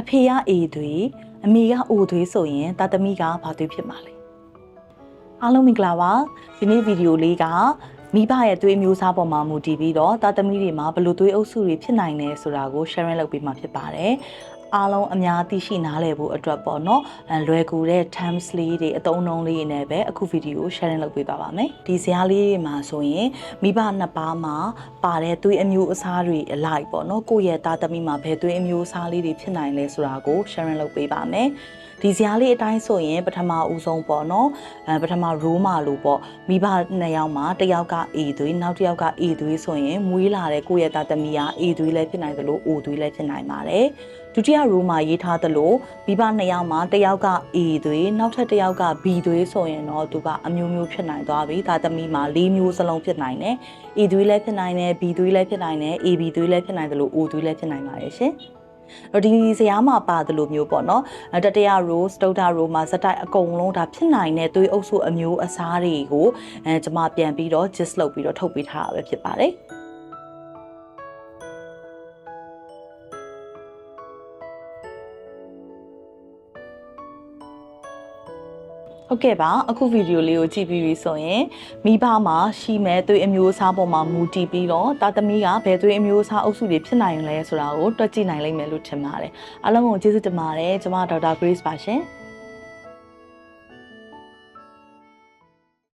အဖေကအေသွေးအမေကအိုသွေးဆိုရင်တာသမီကဘာသွေးဖြစ်မှာလဲအားလုံးမင်္ဂလာပါဒီနေ့ဗီဒီယိုလေးကမိဘရဲ့သွေးမျိုးစားပေါ်မှာမူတည်ပြီးတော့တာသမီတွေမှာဘယ်လိုသွေးအုပ်စုတွေဖြစ်နိုင်လဲဆိုတာကို sharing လုပ်ပေးမှာဖြစ်ပါတယ် အားလုံးအများသိရှိနားလည်ဖို့အတွက်ပေါ့နော်အဲလွယ်ကူတဲ့ terms လေးတွေအသုံးအနှုန်းလေးတွေနဲ့ပဲအခုဗီဒီယို sharing လုပ်ပေးသွားပါမယ်ဒီဇာတ်လေးတွေမှာဆိုရင်မိဘနှစ်ပါးမှာပါတဲ့သွေးအမျိုးအစားတွေအလိုက်ပေါ့နော်ကိုယ့်ရဲ့သားသမီးမှာဘယ်သွေးအမျိုးအစားလေးတွေဖြစ်နိုင်လဲဆိုတာကို sharing လုပ်ပေးပါမယ်ဒီဇာတ်လေးအတိုင်းဆိုရင်ပထမဦးဆုံးပေါ့နော်အဲပထမ row မှာလို့ပေါ့မိဘနှစ်ယောက်မှာတစ်ယောက်က A သွေးနောက်တစ်ယောက်က A သွေးဆိုရင်မွေးလာတဲ့ကိုယ့်ရဲ့သားသမီးက A သွေးလည်းဖြစ်နိုင်သလို O သွေးလည်းဖြစ်နိုင်ပါတယ် ဒုတိယ row မှာရေးထားသလိုမိဘနှစ်ယောက်မှာတစ်ယောက်က A သွေးနောက်ထပ်တစ်ယောက်က B သွေးဆိုရင်တော့သူကအမျိုးမျိုးဖြစ်နိုင်သွားပြီသားသမီးမှာ၄မျိုးစလုံးဖြစ်နိုင်တယ် A သွေးလည်းဖြစ်နိုင်တယ် B သွေးလည်းဖြစ်နိုင်တယ် AB သွေးလည်းဖြစ်နိုင်သလို O သွေးလည်းဖြစ်နိုင်ပါတယ်ရှင်တော့ဒီဇာတ်မှာပါတယ်လို့မျိုးပေါ့နော်အဲတတိယ row စတုတ္ထ row မှာစတိုက်အကုန်လုံးဒါဖြစ်နိုင်တဲ့သွေးအုပ်စုအမျိုးအစားတွေကိုအဲကျွန်မပြန်ပြီးတော့ gist လုပ်ပြီးတော့ထုတ်ပေးထားတာပဲဖြစ်ပါတယ် ဟုတ်ကဲ့ပါအခုဗီဒီယိုလေးကိုကြည့်ပြီးပြီဆိုရင်မိဘမှာရှိမဲ့သွေးအမျိုးအစားပေါ်မှာမူတည်ပြီးတော့တာသမီးကဘယ်သွေးအမျိုးအစားအုပ်စုတွေဖြစ်နိုင်လဲဆိုတာကိုတွက်ကြည့်နိုင်လိမ့်မယ်လို့ထင်ပါတယ်အားလုံးကိုကျေးဇူးတင်ပါတယ်ကျွန်မဒေါက်တာ Grace ပါရှင်